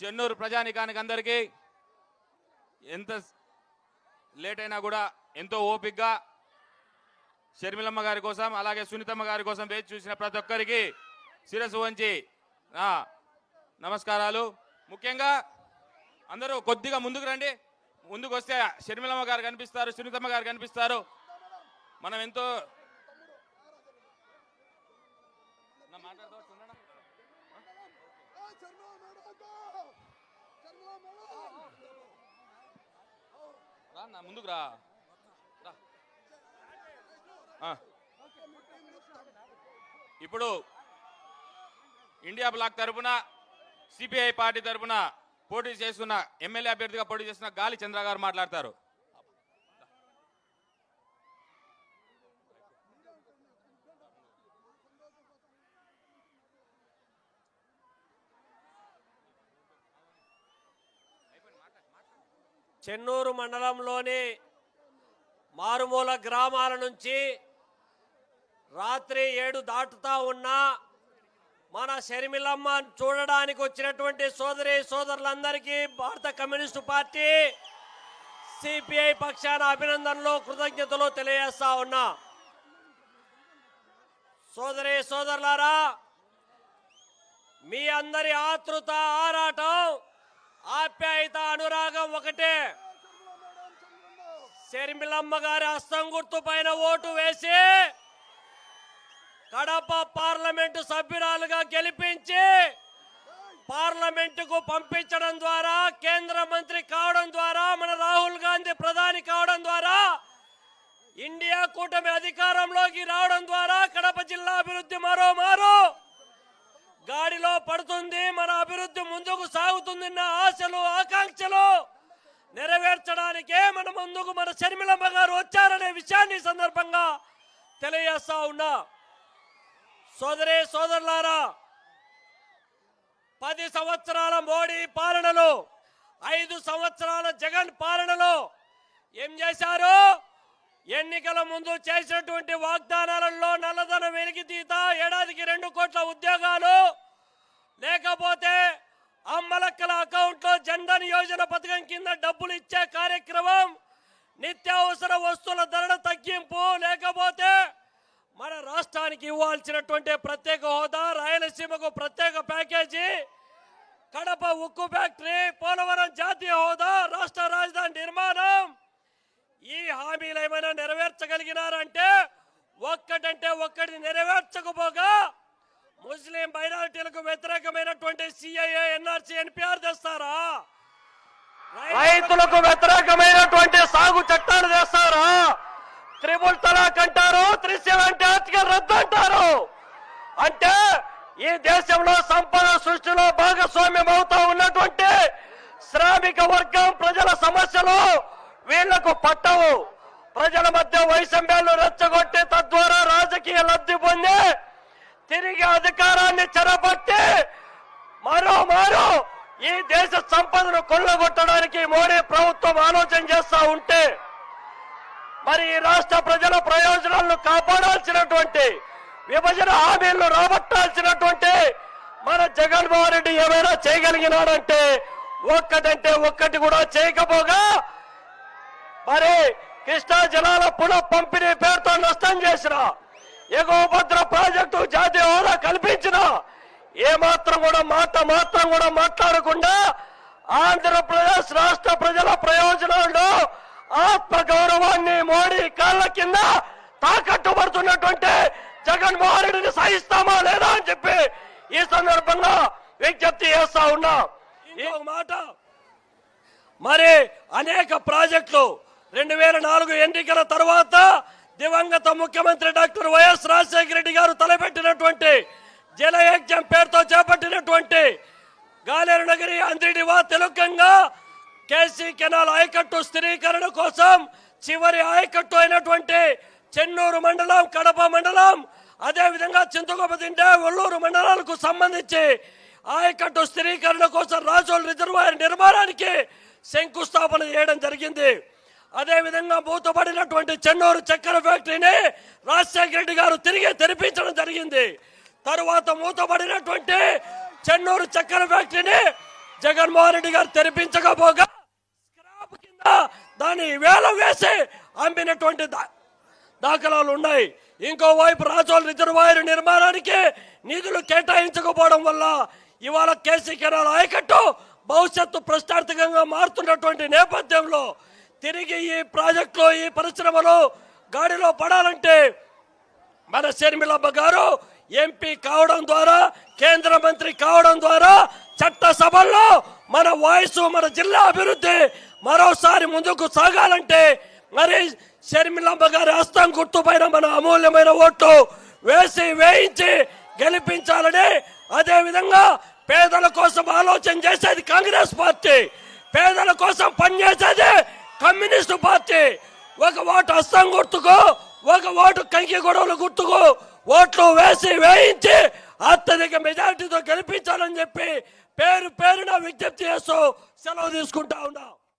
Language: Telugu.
చెన్నూరు ప్రజానికానికి అందరికీ ఎంత లేట్ అయినా కూడా ఎంతో ఓపిక్గా షర్మిలమ్మ గారి కోసం అలాగే సునీతమ్మ గారి కోసం వేచి చూసిన ప్రతి ఒక్కరికి శిరస్సు వంచి నమస్కారాలు. ముఖ్యంగా అందరూ కొద్దిగా ముందుకు రండి. ముందుకు వస్తే షర్మిలమ్మ గారు కనిపిస్తారు సునీతమ్మ గారు కనిపిస్తారు. మనం ఎంతో మాట్లాడతాం రా నా ముందుకు రా. ఇప్పుడు ఇండియా బ్లాక్ తరపున సిపిఐ పార్టీ తరపున పోటీ చేస్తున్న ఎమ్మెల్యే అభ్యర్థిగా పోటీ చేస్తున్న గాలి చంద్ర గారు మాట్లాడతారు. చెన్నూరు మండలంలోని మారుమూల గ్రామాల నుంచి రాత్రి ఏడు దాటుతా ఉన్నా మన షర్మిలమ్మ చూడడానికి వచ్చినటువంటి సోదరి సోదరులందరికీ భారత కమ్యూనిస్టు పార్టీ సిపిఐ పక్షాన అభినందనలు కృతజ్ఞతలు తెలియజేస్తా ఉన్నా. సోదరి సోదరులారా మీ అందరి ఆతృత ఆరాటం షర్మిలమ్మ గారి హస్తం గుర్తు పైన ఓటు వేసి కడప పార్లమెంటు సభ్యురాలుగా గెలిపించి పార్లమెంటుకు పంపించడం ద్వారా కేంద్ర మంత్రి కావడం ద్వారా మన రాహుల్ గాంధీ ప్రధాని కావడం ద్వారా ఇండియా కూటమి అధికారంలోకి రావడం ద్వారా కడప జిల్లా అభివృద్ధి మరో మారు గాడిలో పడుతుంది. మన అభివృద్ధి ముందుకు సాగుతుందన్న ఆశలు ఆకాంక్షలు నెరవేర్చడానికే మన ముందుకు మన షర్మిలమ్మ గారు వచ్చారనే విషయాన్ని సందర్భంగా తెలియజేస్తా ఉన్నా. సోదరి సోదరులారా పది సంవత్సరాల మోడీ పాలనలో ఐదు సంవత్సరాల జగన్ పాలనలో ఏం చేశారు? ఎన్నికల ముందు చేసినటువంటి వాగ్దానాలలో నల్లధనం వెలికితీత ఏడాదికి రెండు కోట్ల ఉద్యోగాలు లేకపోతే అమ్మలక్కల అకౌంట్ జన్ధన్ యోజన పథకం కింద డబ్బులు ఇచ్చే కార్యక్రమం నిత్యావసర వస్తువుల ధరల తగ్గింపు లేకపోతే మన రాష్ట్రానికి ఇవ్వాల్సినటువంటి ప్రత్యేక హోదా రాయలసీమకు ప్రత్యేక ప్యాకేజీ కడప ఉక్కు ఫ్యాక్టరీ పోలవరం జాతీయ హోదా రాష్ట్ర రాజధాని నిర్మాణం. ఈ హామీలు ఏమైనా నెరవేర్చగలిగినారంటే ఒక్కటంటే ఒక్కటి నెరవేర్చకపోగా ముస్లిం మైనారిటీలకు వ్యతిరేకమైనటువంటి సిఐఏ ఎన్ఆర్సీ ఎన్పిఆర్ తెస్తారా రైతులకు వ్యతిరేకమైనటువంటి సాగు చట్టాలు తెస్తారా త్రిబుల్ తలాక్ అంటారు త్రీ సెవెంటీ ఆర్టికల్ రద్దు అంటారు. అంటే ఈ దేశంలో సంపద సృష్టిలో భాగస్వామ్యం అవుతా ఉన్నటువంటి శ్రామిక వర్గం ప్రజల సమస్యలు వీళ్ళకు పట్టవు. ప్రజల మధ్య వైషమ్యాలు రెచ్చగొట్టి తద్వారా రాజకీయ లబ్ధి పొంది తిరిగి అధికారాన్ని చెరపట్టి మరో మరో ఈ దేశ సంపదను కొల్లగొట్టడానికి మోడీ ప్రభుత్వం ఆలోచన చేస్తా ఉంటే మరి ఈ రాష్ట్ర ప్రజల ప్రయోజనాలను కాపాడాల్సినటువంటి విభజన హామీలను రాబట్టాల్సినటువంటి మన జగన్మోహన్ రెడ్డి ఏమైనా చేయగలిగినాడంటే ఒక్కటంటే ఒక్కటి కూడా చేయకపోగా మరి కృష్ణా జలాల పునః పంపిణీ పేరుతో నష్టం చేసిన ఎగోభద్ర ప్రాజెక్టు జాతీయ హోదా కల్పించిన ఏ మాత్రం కూడా మాట మాత్రం కూడా మాట్లాడకుండా ఆంధ్రప్రదేశ్ రాష్ట్ర ప్రజల ప్రయోజనాల్లో ఆత్మ గౌరవాన్ని మోడీ కాళ్ళ కింద తాకట్టు పడుతున్నటువంటి జగన్మోహన్ రెడ్డిని సహిస్తామా లేదా అని చెప్పి ఈ సందర్భంగా విజ్ఞప్తి చేస్తా ఉన్నా. ఇంకొక మాట. మరి అనేక ప్రాజెక్టులు రెండు వేల నాలుగు ఎన్నికల తర్వాత దివంగత ముఖ్యమంత్రి డాక్టర్ వైఎస్ రాజశేఖర రెడ్డి గారు తలపెట్టినటువంటి జలయజ్ఞం పేరుతో చేపట్టినటువంటి గాలేరు నగరి అంద్రిడివా తెలుగంగా కేసీ కెనాల్ ఆయకట్టు స్థిరీకరణ కోసం చివరి ఆయకట్టు అయినటువంటి చెన్నూరు మండలం కడప మండలం అదేవిధంగా విధంగా చింతకొపతింటే ఒల్లూరు మండలాలకు సంబంధించి ఆయకట్టు స్థిరీకరణ కోసం రాజోల్ రిజర్వాయర్ నిర్మాణానికి శంకుస్థాపన చేయడం జరిగింది. అదే విధంగా మూతపడినటువంటి చెన్నూరు చక్కెర ఫ్యాక్టరీని రాజశేఖర రెడ్డి గారు తిరిగి తెరిపించడం జరిగింది. తరువాత మూతపడినటువంటి చెన్నూరు చక్కెర ఫ్యాక్టరీని జగన్మోహన్ రెడ్డి గారు తెరిపించకపోగా స్క్రాప్ కింద దాన్ని వేల వేసి అమ్మినటువంటి దా- దాఖలాలు ఉన్నాయి. ఇంకోవైపు రాజోల్ రిజర్వాయర్ నిర్మాణానికి నిధులు కేటాయించకపోవడం వల్ల ఇవాళ కేసీ కెనాల్ ఆయకట్టు భవిష్యత్తు ప్రశ్నార్థకంగా మారుతున్నటువంటి నేపథ్యంలో తిరిగి ఈ ప్రాజెక్టులో ఈ పరిశ్రమలో గాడిలో పడాలంటే మన షర్మిలమ్మ గారు ఎంపీ కావడం ద్వారా కేంద్ర మంత్రి కావడం ద్వారా చట్టసభల్లో మన వాయిస్ మన జిల్లా అభివృద్ధి మరోసారి ముందుకు సాగాలంటే మరి షర్మిలమ్మ గారి హస్తం గుర్తుపైన మన అమూల్యమైన ఓట్లు వేసి వేయించి గెలిపించాలని అదేవిధంగా పేదల కోసం ఆలోచన చేసేది కాంగ్రెస్ పార్టీ. పేదల కోసం పనిచేసేది కమ్యూనిస్టు పార్టీ ఒక ఓటు హస్తం గుర్తుకు ఒక ఓటు కంకి గొడవలు గుర్తుకు ఓట్లు వేసి వేయించి అత్యధిక మెజారిటీతో గెలిపించాలని చెప్పి పేరు పేరున విజ్ఞప్తి చేస్తూ సెలవు తీసుకుంటా ఉన్నా.